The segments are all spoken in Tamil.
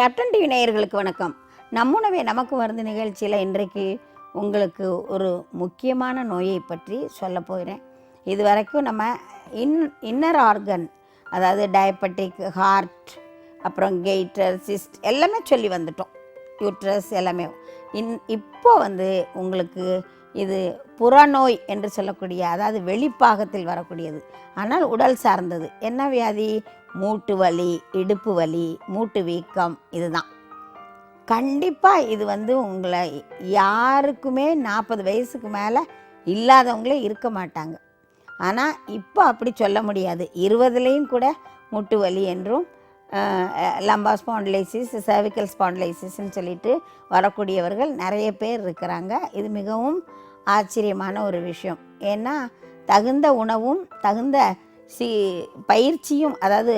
கேப்டன் டிவி நேயர்களுக்கு வணக்கம். நம்முணவே நமக்கு மருந்து நிகழ்ச்சியில் இன்றைக்கு உங்களுக்கு ஒரு முக்கியமான நோயை பற்றி சொல்ல போகிறேன். இது வரைக்கும் நம்ம இன் இன்னர் ஆர்கன் அதாவது டயபெட்டிக் ஹார்ட் அப்புறம் கெய்டர் சிஸ்ட் எல்லாமே சொல்லி வந்துட்டோம். யூட்ரஸ் எல்லாமே. இன் இப்போ வந்து உங்களுக்கு இது புறநோய் என்று சொல்லக்கூடிய அதாவது வெளிப்பாகத்தில் வரக்கூடியது. ஆனால் உடல் சார்ந்தது. என்ன வியாதி? மூட்டு வலி இடுப்பு வலி மூட்டு வீக்கம் இதுதான். கண்டிப்பாக இது வந்து உங்களை யாருக்குமே நாற்பது வயசுக்கு மேலே இல்லாதவங்களே இருக்க மாட்டாங்க. ஆனால் இப்போ அப்படி சொல்ல முடியாது. இருபதுலேயும் கூட மூட்டு வலி என்றும் லம்பா ஸ்பாண்டிலைசிஸ் சர்விக்கல் ஸ்பாண்டிலைசிஸ்ன்னு சொல்லிட்டு வரக்கூடியவர்கள் நிறைய பேர் இருக்கிறாங்க. இது மிகவும் ஆச்சரியமான ஒரு விஷயம். ஏன்னா தகுந்த உணவும் தகுந்த சி பயிற்சியும் அதாவது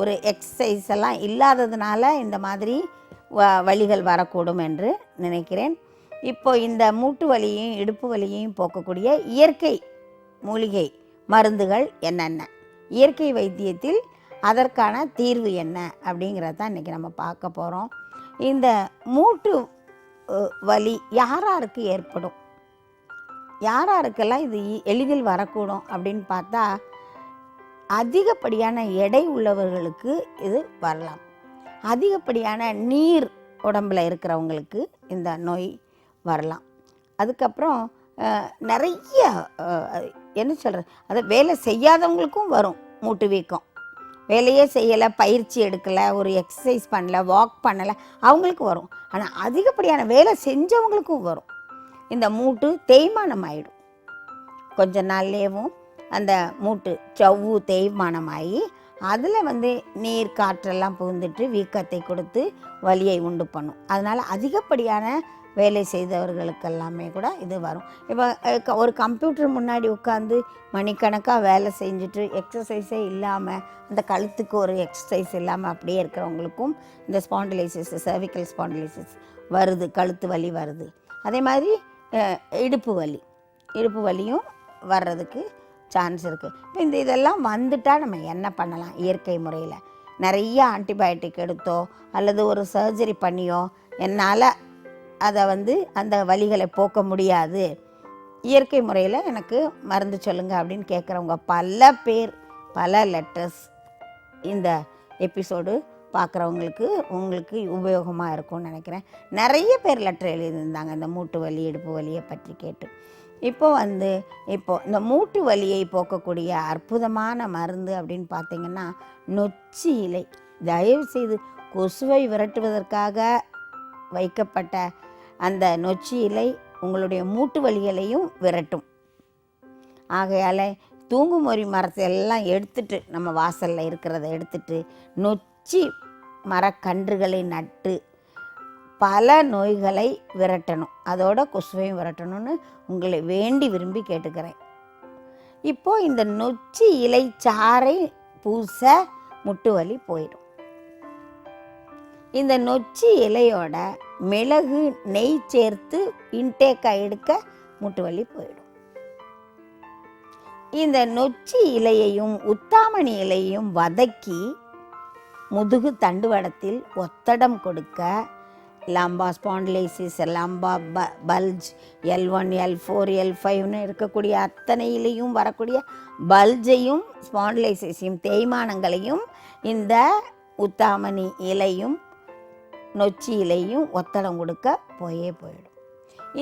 ஒரு எக்ஸசைஸ் எல்லாம் இல்லாததுனால இந்த மாதிரி வ வலிகள் வரக்கூடும் என்று நினைக்கிறேன். இப்போ இந்த மூட்டு வலியையும் இடுப்பு வலியையும் போக்கக்கூடிய இயற்கை மூலிகை மருந்துகள் என்னென்ன? இயற்கை வைத்தியத்தில் அதற்கான தீர்வு என்ன அப்படிங்கிறத இன்றைக்கி நம்ம பார்க்க போகிறோம் இந்த மூட்டு வலி யாராருக்கு ஏற்படும்? யாராருக்கெல்லாம் இது எளிதில் வரக்கூடும் அப்படின்னு பார்த்தா அதிகப்படியான எடை உள்ளவர்களுக்கு இது வரலாம். அதிகப்படியான நீர் உடம்பில் இருக்கிறவங்களுக்கு இந்த நோய் வரலாம். அதுக்கப்புறம் நிறைய என்ன சொல்கிறது அதை வேலை செய்யாதவங்களுக்கும் வரும் மூட்டு வீக்கம். வேலையே செய்யலை பயிற்சி எடுக்கலை ஒரு எக்ஸசைஸ் பண்ணல வாக் பண்ணலை அவங்களுக்கு வரும். ஆனால் அதிகப்படியான வேலை செஞ்சவங்களுக்கும் வரும். இந்த மூட்டு தேய்மானம் ஆகிடும் கொஞ்ச நாள்லேயும் அந்த மூட்டு சவ்வு தேய்மானமாகி அதில் வந்து நீர் காற்றெல்லாம் புகுந்துட்டு வீக்கத்தை கொடுத்து வலியை உண்டு பண்ணும். அதனால் அதிகப்படியான வேலை செய்தவர்களுக்கெல்லாமே கூட இது வரும். இப்போ க- ஒரு கம்ப்யூட்டர் முன்னாடி உட்காந்து மணிக்கணக்காக வேலை செஞ்சுட்டு எக்ஸசைஸே இல்லாமல் அந்த கழுத்துக்கு ஒரு எக்ஸசைஸ் இல்லாமல் அப்படியே இருக்கிறவங்களுக்கும் இந்த ஸ்பாண்டிலைசிஸ் சர்விக்கல் ஸ்பாண்டிலைசிஸ் வருது கழுத்து வலி வருது. அதே மாதிரி இடுப்பு வலி. இடுப்பு வலியும் வர்றதுக்கு சான்ஸ் இருக்குது இப்போ இந்த இதெல்லாம் வந்துட்டால் நம்ம என்ன பண்ணலாம் இயற்கை முறையில்? நிறைய ஆன்டிபயோட்டிக் எடுத்தோ அல்லது ஒரு சர்ஜரி பண்ணியோ என்னால் அதை வந்து அந்த வலிகளை போக்க முடியாது. இயற்கை முறையில் எனக்கு மருந்து சொல்லுங்கள் அப்படின்னு கேட்குறவங்க பல பேர் பல லெட்டர்ஸ் இந்த எபிசோடு பார்க்குறவங்களுக்கு உங்களுக்கு உபயோகமாக இருக்கும்னு நினைக்கிறேன். நிறைய பேர் லெட்டர் எழுதியிருந்தாங்க இந்த மூட்டு வலி இடுப்பு வலியை பற்றி கேட்டு. இப்போ வந்து இப்போ இந்த மூட்டு வலியை போக்கக்கூடிய அற்புதமான மருந்து அப்படின்னு பார்த்தீங்கன்னா நொச்சி இலை. தயவுசெய்து கொசுவை விரட்டுவதற்காக வைக்கப்பட்ட அந்த நொச்சி இலை உங்களுடைய மூட்டு வலிகளையும் விரட்டும். ஆகையால் தூங்குமொறி மரத்தை எல்லாம் எடுத்துட்டு நம்ம வாசலில் இருக்கிறத எடுத்துட்டு நொச்சி மரக்கன்றுகளை நட்டு பல நோய்களை விரட்டணும். அதோட கொசுவையும் விரட்டணும்னு உங்களை வேண்டி விரும்பி கேட்டுக்கிறேன். இப்போது இந்த நொச்சி இலை சாறை பூச முட்டு வலி போயிடும். இந்த நொச்சி இலையோட மிளகு நெய் சேர்த்து இன்டேக்காக எடுக்க முட்டு வலி போயிடும். இந்த நொச்சி இலையையும் உத்தாமணி இலையையும் வதக்கி முதுகு தண்டுவடத்தில் ஒத்தடம் கொடுக்க லம்பா ஸ்பாண்டிலைசிஸ் லம்பா ப bulge L one L four L ஃபைவ்னு இருக்கக்கூடிய அத்தனையிலையும் வரக்கூடிய பல்ஜையும் ஸ்பாண்டிலைசிஸையும் தேய்மானங்களையும் இந்த உத்தாமணி இலையும் நொச்சி இலையும் ஒத்தடம் கொடுக்க போயே போயிடும்.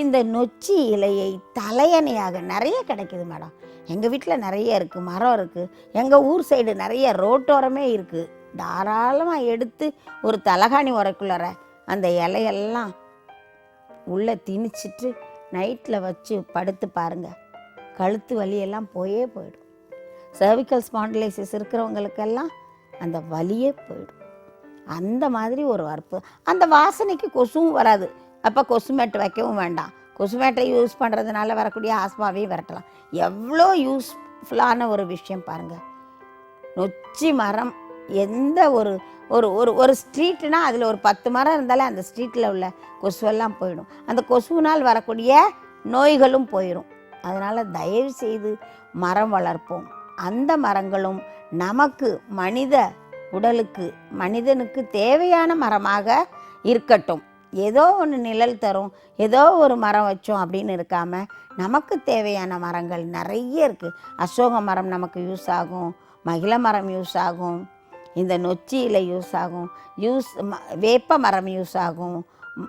இந்த நொச்சி இலையை தலையணையாக நிறைய கிடைக்குது மேடம். எங்கள் வீட்டில் நிறைய இருக்குது மரம் இருக்குது எங்கள் ஊர் சைடு நிறைய ரோட்டோரமே இருக்குது தாராளமாக எடுத்து ஒரு தலகாணி உரைக்குள்ளற அந்த இலையெல்லாம் உள்ளே திணிச்சிட்டு நைட்டில் வச்சு படுத்து பாருங்கள் கழுத்து வலியெல்லாம் போயே போயிடும். சர்விக்கல் ஸ்பாண்டிலைசிஸ் இருக்கிறவங்களுக்கெல்லாம் அந்த வலியே போயிடும். அந்த மாதிரி ஒரு வறுப்பு. அந்த வாசனைக்கு கொசுவும் வராது. அப்போ கொசு மேட்டு வைக்கவும் வேண்டாம். கொசு மேட்டை யூஸ் பண்ணுறதுனால வரக்கூடிய ஆஸ்மாவையும் விரட்டலாம். எவ்வளோ யூஸ்ஃபுல்லான ஒரு விஷயம் பாருங்கள் நொச்சி மரம் எந்த ஒரு ஒரு ஒரு ஒரு ஸ்ட்ரீட்னா அதில் ஒரு பத்து மரம் இருந்தாலே அந்த ஸ்ட்ரீட்டில் உள்ள கொசுவெல்லாம் போயிடும். அந்த கொசுவினால் வரக்கூடிய நோய்களும் போயிடும் அதனால் தயவு செய்து மரம் வளர்ப்போம். அந்த மரங்களும் நமக்கு மனித உடலுக்கு மனிதனுக்கு தேவையான மரமாக இருக்கட்டும். ஏதோ ஒன்று நிழல் தரும் ஏதோ ஒரு மரம் வச்சோம் அப்படின்னு இருக்காம நமக்கு தேவையான மரங்கள் நிறைய இருக்குது அசோக மரம் நமக்கு யூஸ் ஆகும் மகிழ மரம் யூஸ் ஆகும் இந்த நொச்சி இலை யூஸ் ஆகும் யூஸ் ம- வேப்ப மரம் யூஸ் ஆகும்.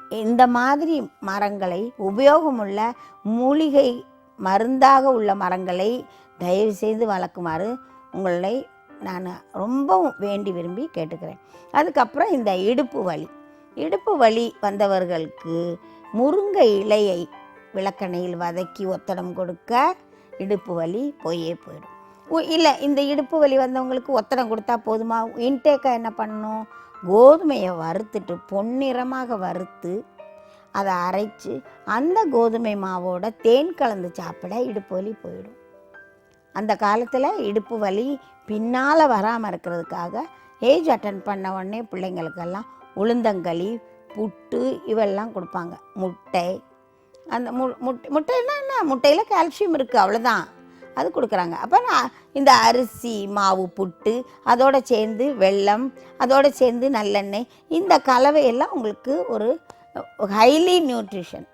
இந்த மாதிரி மரங்களை உபயோகமுள்ள மூலிகை மருந்தாக உள்ள மரங்களை தயவு செய்து வளர்க்குமாறு உங்களை நான் ரொம்பவும் வேண்டி விரும்பி கேட்டுக்கிறேன். அதுக்கப்புறம் இந்த இடுப்பு வலி. இடுப்பு வலி வந்தவர்களுக்கு முருங்கை இலையை விளக்கணையில் வதக்கி ஒத்தடம் கொடுக்க இடுப்பு வலி போயே போயிடும். இல்லை இந்த இடுப்பு வலி வந்தவங்களுக்கு ஒத்தடம் கொடுத்தா போதுமா? இன்டேக்காக என்ன பண்ணணும்? கோதுமையை வறுத்துட்டு பொன்னிறமாக வறுத்து அதை அரைச்சு அந்த கோதுமை மாவோட தேன் கலந்து சாப்பிட இடுப்பு வலி போயிடும். அந்த காலத்தில் இடுப்பு வலி பின்னால் வராமல் இருக்கிறதுக்காக ஏஜ் அட்டன் பண்ண உடனே பிள்ளைங்களுக்கெல்லாம் உளுந்தங்களி புட்டு இவெல்லாம் கொடுப்பாங்க. முட்டை. அந்த மு முட்டை முட்டைன்னா என்ன? முட்டையில் கால்சியம் இருக்குது அவ்வளோதான் அது கொடுக்குறாங்க. அப்போ நான் இந்த அரிசி மாவு புட்டு அதோட சேர்ந்து வெல்லம் அதோட சேர்ந்து நல்லெண்ணெய் இந்த கலவையெல்லாம் உங்களுக்கு ஒரு ஹைலி நியூட்ரிஷன்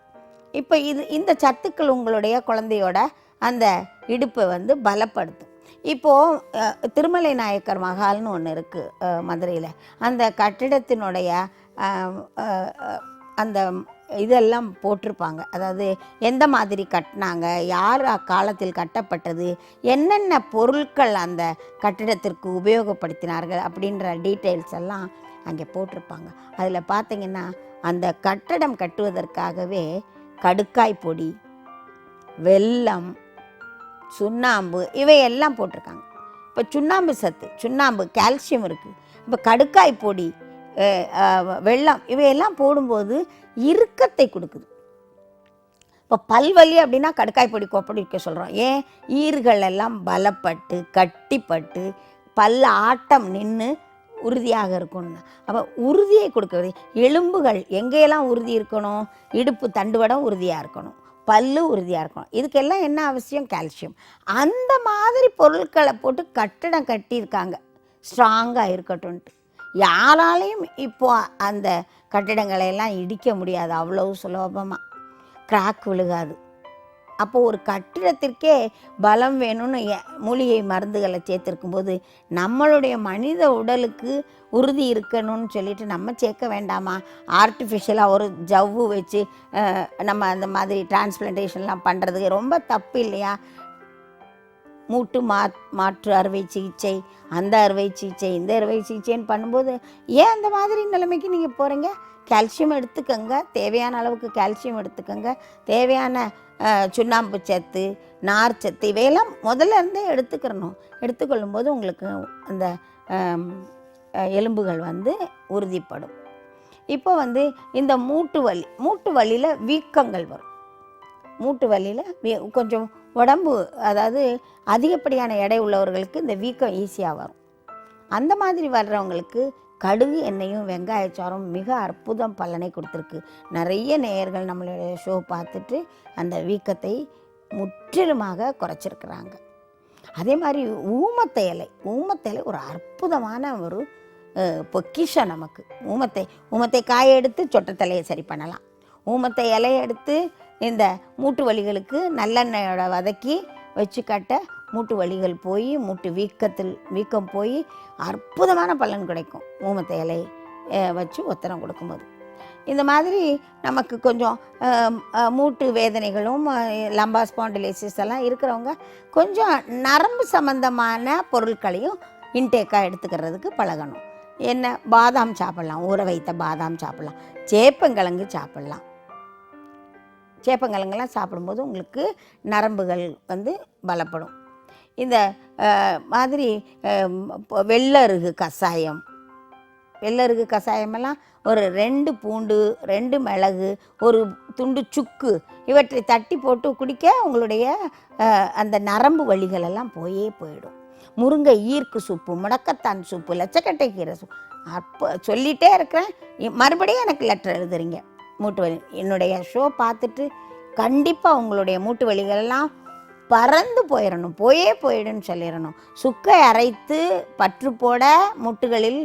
இப்போ இது இந்த சத்துக்கள் உங்களுடைய குழந்தையோட அந்த இடுப்பை வந்து பலப்படுத்தும். இப்போது திருமலை நாயக்கர் மகால்னு ஒன்று இருக்குது மதுரையில். அந்த கட்டிடத்தினுடைய அந்த இதெல்லாம் போட்டிருப்பாங்க. அதாவது எந்த மாதிரி கட்டினாங்க யார் அக்காலத்தில் கட்டப்பட்டது என்னென்ன பொருட்கள் அந்த கட்டிடத்திற்கு உபயோகப்படுத்தினார்கள் அப்படின்ற டீட்டெயில்ஸ் எல்லாம் அங்கே போட்டிருப்பாங்க. அதில் பார்த்தீங்கன்னா அந்த கட்டடம் கட்டுவதற்காகவே கடுக்காய் பொடி வெல்லம் சுண்ணாம்பு இவையெல்லாம் போட்டிருக்காங்க. இப்போ சுண்ணாம்பு சத்து சுண்ணாம்பு கால்சியம் இருக்குது இப்போ கடுக்காய் பொடி வெள்ளம் இவையெல்லாம் போடும்போது இறுக்கத்தை கொடுக்குது. இப்போ பல்வலி அப்படின்னா கடுக்காய் பொடி கொப்படிக்க சொல்கிறோம் ஏன்? ஈர்கள் எல்லாம் பலப்பட்டு கட்டிப்பட்டு பல்ல ஆட்டம் நின்று உறுதியாக இருக்கணும்னா அப்போ உறுதியை கொடுக்கறது எலும்புகள் எங்கேயெல்லாம் உறுதி இருக்கணும்? இடுப்பு தண்டுவடம் உறுதியாக இருக்கணும். பல்லு உறுதியாக இருக்கணும். இதுக்கெல்லாம் என்ன அவசியம்? கால்சியம். அந்த மாதிரி பொருட்களை போட்டு கட்டடம் கட்டியிருக்காங்க. ஸ்ட்ராங்காக இருக்கட்டும்ன்ட்டு. யாராலையும் இப்போ அந்த கட்டிடங்களை எல்லாம் இடிக்க முடியாது. அவ்வளவு சுலபமாக கிராக் விழுகாது. அப்போது ஒரு கட்டிடத்திற்கே பலம் வேணும்னு மூலிகை மருந்துகளை சேர்த்துருக்கும்போது நம்மளுடைய மனித உடலுக்கு உறுதி இருக்கணும்னு சொல்லிட்டு நம்ம சேர்க்க வேண்டாமா? ஆர்டிஃபிஷியலாக ஒரு ஜவ்வு வச்சு நம்ம அந்த மாதிரி டிரான்ஸ்பிளான்டேஷன்லாம் பண்ணுறதுக்கு ரொம்ப தப்பு இல்லையா? மூட்டு மா மாற்று அறுவை சிகிச்சை அந்த அறுவை சிகிச்சை இந்த அறுவை சிகிச்சைன்னு பண்ணும்போது ஏன் அந்த மாதிரி நிலைமைக்கு நீங்கள் போகிறீங்க கால்சியம் எடுத்துக்கோங்க தேவையான அளவுக்கு கால்சியம் எடுத்துக்கோங்க தேவையான சுண்ணாம்பு சத்து நார் சத்து இவையெல்லாம் முதல்ல இருந்தே எடுத்துக்கிறணும். எடுத்துக்கொள்ளும்போது உங்களுக்கு அந்த எலும்புகள் வந்து உறுதிப்படும். இப்போ வந்து இந்த மூட்டு வலி மூட்டு வலியில் வீக்கங்கள் வரும். மூட்டு வலியில் கொஞ்சம் உடம்பு அதாவது அதிகப்படியான எடை உள்ளவர்களுக்கு இந்த வீக்கம் ஈஸியாக வரும். அந்த மாதிரி வர்றவங்களுக்கு கடுகு எண்ணெயும் வெங்காயச்சாரும் மிக அற்புதம் பலனை கொடுத்துருக்கு. நிறைய நேயர்கள் நம்மளுடைய ஷோ பார்த்துட்டு அந்த வீக்கத்தை முற்றிலுமாக குறைச்சிருக்கிறாங்க. அதே மாதிரி ஊமத்தை இலை ஊமத்தை இலை ஒரு அற்புதமான ஒரு பொக்கிஷம் நமக்கு. ஊமத்தை ஊமத்தை காய எடுத்து சொட்டத்தலையை சரி பண்ணலாம். ஊமத்தை இலையை எடுத்து இந்த மூட்டு வலிகளுக்கு நல்லெண்ணெயோட வதக்கி வச்சு கட்ட மூட்டு வலிகள் போய் மூட்டு வீக்கத்தில் வீக்கம் போய் அற்புதமான பலன் கிடைக்கும். ஊமத்தை இலை வச்சு ஒத்தனம் கொடுக்கும்போது. இந்த மாதிரி நமக்கு கொஞ்சம் மூட்டு வேதனைகளும் லம்பா ஸ்பாண்டிலைசிஸ் எல்லாம் இருக்கிறவங்க கொஞ்சம் நரம்பு சம்பந்தமான பொருட்களையும் இன்டேக்காக எடுத்துக்கிறதுக்கு பழகணும். என்ன? பாதாம் சாப்பிட்லாம். ஊற வைத்த பாதாம் சாப்பிட்லாம். சேப்பங்கிழங்கு சாப்பிட்லாம். சேப்பங்கிழங்குலாம் சாப்பிடும்போது உங்களுக்கு நரம்புகள் வந்து பலப்படும். இந்த மாதிரி வெள்ளருகு கஷாயம் வெள்ளருகு கஷாயமெல்லாம் ஒரு ரெண்டு பூண்டு ரெண்டு மிளகு ஒரு துண்டு சுக்கு இவற்றை தட்டி போட்டு குடிக்க உங்களுடைய அந்த நரம்பு வழிகளெல்லாம் போயே போயிடும். முருங்கை ஈர்க்கு சூப்பு முடக்கத்தான் சூப்பு லட்சக்கட்டை கீரை சூப்பு அப்போ சொல்லிகிட்டே இருக்கிறேன். மறுபடியும் எனக்கு லெட்டர் எழுதுறீங்க. மூட்டு வலி என்னுடைய ஷோ பார்த்துட்டு கண்டிப்பாக உங்களுடைய மூட்டு வலிகளெல்லாம் பறந்து போயிடணும் போயே போயிடுன்னு சொல்லிடணும் சுக்கை அரைத்து பற்று போட முட்டுகளில்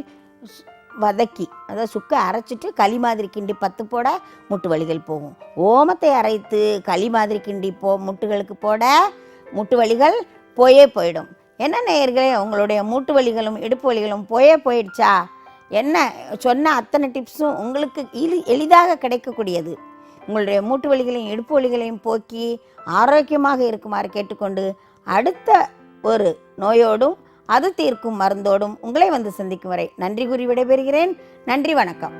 வதக்கி அதாவது சுக்கை அரைச்சிட்டு களி மாதிரி கிண்டி பத்து போட முட்டு வலிகள் போகும். ஓமத்தை அரைத்து களி மாதிரி கிண்டி போ முட்டுகளுக்கு போட முட்டு வலிகள் போயே போயிடும். என்ன நேயர்களே உங்களுடைய மூட்டு வலிகளும் இடுப்பு வலிகளும் போயே போயிடுச்சா? என்ன சொன்ன அத்தனை டிப்ஸும் உங்களுக்கு எளி எளிதாக கிடைக்கக்கூடியது. உங்களுடைய மூட்டு வலிகளையும் இடுப்பு வலிகளையும் போக்கி ஆரோக்கியமாக இருக்குமாறு கேட்டுக்கொண்டு அடுத்த ஒரு நோயோடும் அது தீர்க்கும் மருந்தோடும் உங்களை வந்து சந்திக்கும் வரை நன்றி கூறி விடைபெறுகிறேன். நன்றி வணக்கம்.